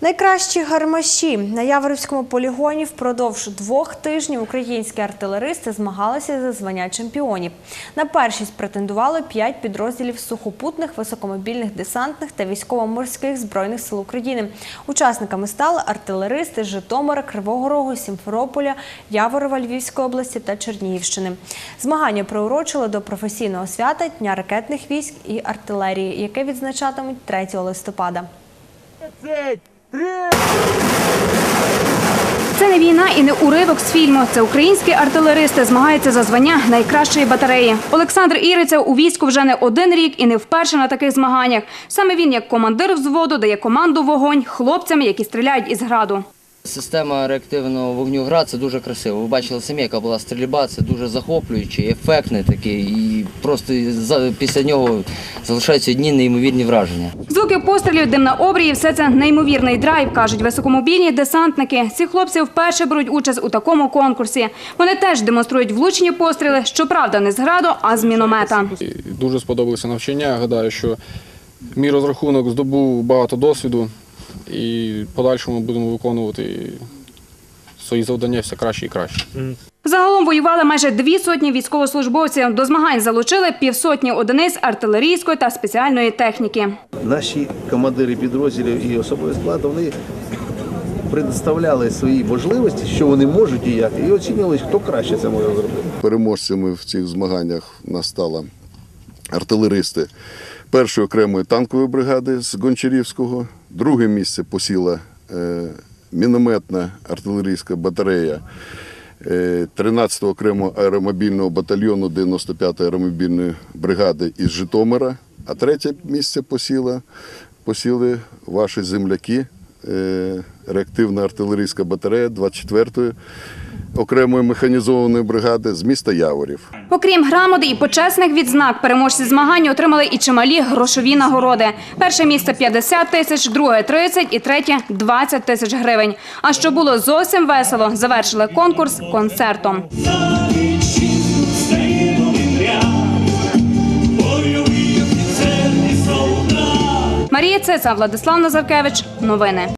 Найкращі гармаші на Яворівському полігоні впродовж двох тижнів українські артилеристи змагалися за звання чемпіонів. На першість претендували п'ять підрозділів сухопутних, високомобільних десантних та військово-морських збройних сил України. Учасниками стали артилеристи Житомира, Кривого Рогу, Сімферополя, Яворова Львівської області та Чернігівщини. Змагання приурочили до професійного свята Дня ракетних військ і артилерії, яке відзначатимуть 3 листопада. Це не війна і не уривок з фільму. Це українські артилеристи змагаються за звання найкращої батареї. Олександр Іриця у війську вже не один рік і не вперше на таких змаганнях. Саме він, як командир взводу, дає команду вогонь хлопцям, які стріляють із граду. Система реактивного вогню «Град» – це дуже красиво. Ви бачили самі, яка була стрільба, це дуже захоплюючий, ефектний такий, і просто за- після нього залишаються одні неймовірні враження. Звуки пострілів, дим на обрії – все це неймовірний драйв, кажуть високомобільні десантники. Ці хлопці вперше беруть участь у такому конкурсі. Вони теж демонструють влучні постріли, щоправда, не з граду, а з міномета. Дуже сподобалося навчання. Гадаю, що мій розрахунок здобув багато досвіду і в подальшому будемо виконувати свої завдання все краще і краще. Загалом воювали майже дві сотні військовослужбовців. До змагань залучили півсотні одиниць артилерійської та спеціальної техніки. Наші командири підрозділів і особовий склад вони предоставляли свої можливості, що вони можуть і як, і оцінювали, хто краще це може зробити. Переможцями в цих змаганнях в нас стали артилеристи першої окремої танкової бригади з Гончарівського. Друге місце посіла е, мінометна артилерійська батарея е, 13-го окремого аеромобільного батальйону 95-ї аеромобільної бригади із Житомира. А третє місце посіла, посіли ваші земляки, е, реактивна артилерійська батарея 24-ї окремої механізованої бригади з міста Яворів. Окрім грамоти і почесних відзнак, переможці змагань отримали і чималі грошові нагороди. Перше місце 50 тисяч, друге 30 і третє 20 тисяч гривень. А що було зовсім весело, завершили конкурс концертом. Марія Цица, Владислав Назаркевич. Новини.